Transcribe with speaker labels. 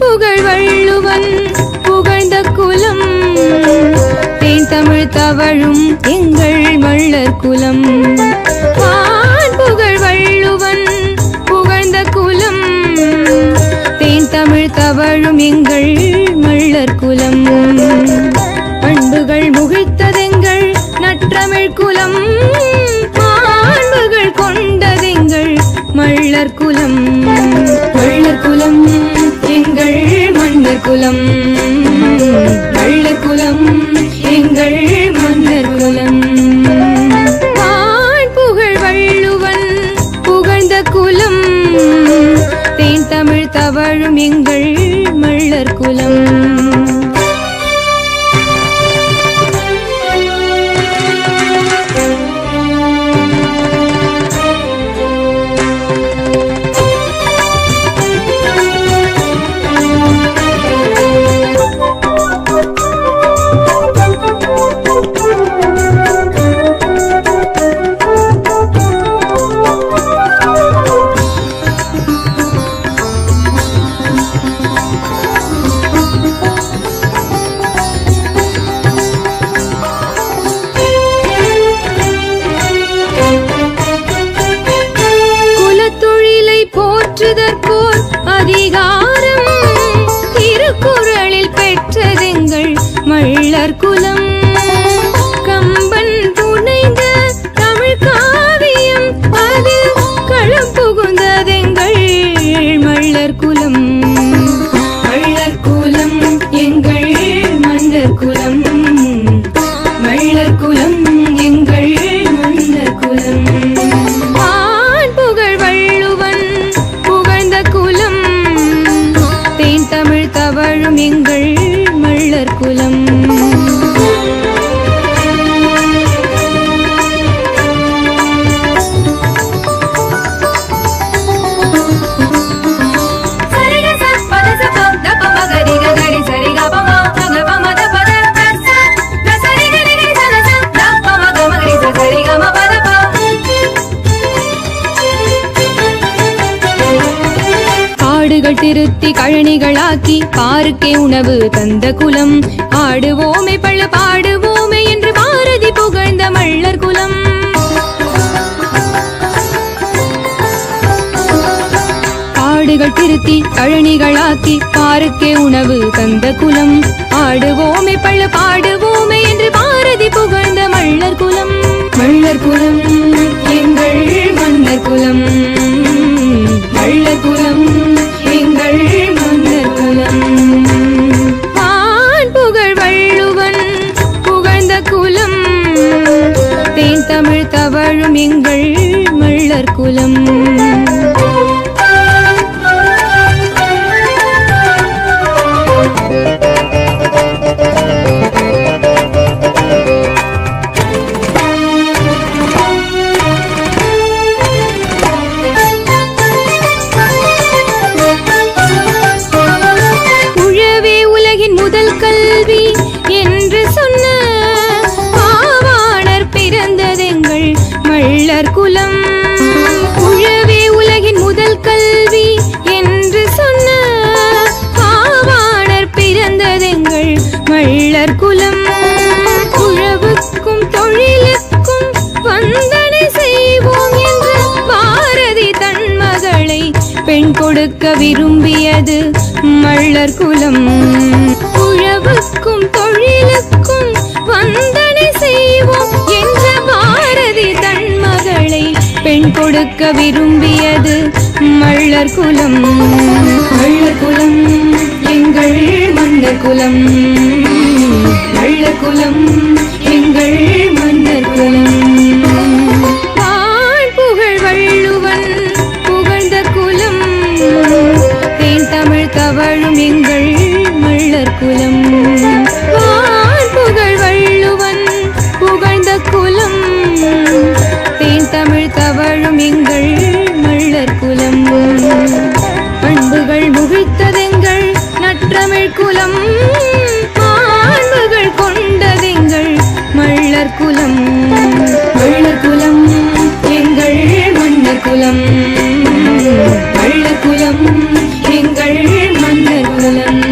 Speaker 1: புகழ் வள்ளுவன் புகழ்ந்த குலம் தேன் தமிழ் தவழும் எங்கள் மள்ளர் குலம் புகழ் வள்ளுவன் புகழ்ந்த குலம் தேன் தமிழ் தவழும் எங்கள் மள்ளர் குலம் தமிழ் குலம் மாண்புகள் கொண்டதெங்கள் மள்ளர் குலம் மள்ளர் குலம் எங்கள் மன்னர் குலம் மள்ளர் குலம் எங்கள் மன்னர் குலம் வான் புகழ் வள்ளுவன் புகழ்ந்த குலம். தேன் தமிழ் தவழும் எங்கள் மள்ளர் குலம் போற்றுதற்கோர் அதிகாரம். திருக்குறளில் பெற்றதெங்கள் மள்ளர் குலம். கம்பன் புனைந்த தமிழ் காவியம் அதில் களம் புகுந்ததெங்கள் மள்ளர் குலம். மள்ளர் குலம் எங்கள் மன்னர் குலம். மள்ளர் குலம் எங்கள் மன்னர் குலம். காடுகள் திருத்தி கழனிகளாக்கி பாருக்கே உணவு தந்த குலம். ஆடுவோமே பள்ள பாடுவோமே என்று பாரதி புகழ்ந்த மள்ளர் குலம். காடுகள் திருத்தி கழனிகளாக்கி பாருக்கே உணவு தந்த குலம். ஆடுவோமே பள்ள பாடுவோமே என்று பாரதி புகழ்ந்த மள்ளர் குலம். மள்ளர் குலம். தமிழர் குலம் உழவே உலகின் முதல் கல்வி என்று சொன்ன ஆவாணர் பிறந்ததெங்கள் மள்ளர் குலம். உழவுக்கும் தொழிலுக்கும் வந்தனை செய்வோம் என்று பாரதி தன் மகளை பெண் கொடுக்க விரும்பியது மள்ளர் குலம். உழவுக்கும் தொழிலுக்கும் வந்த கொடுக்க விரும்பியது மள்ளர் குலம். மள்ளர் குலம் எங்கள் மன்னர் குலம். குலம் ஆண்மகள் கொண்டதெங்கள் மள்ளர் குலம். மள்ளர் குலம் எங்கள் மன்னர் குலம் எங்கள் மன்னர் குலம்.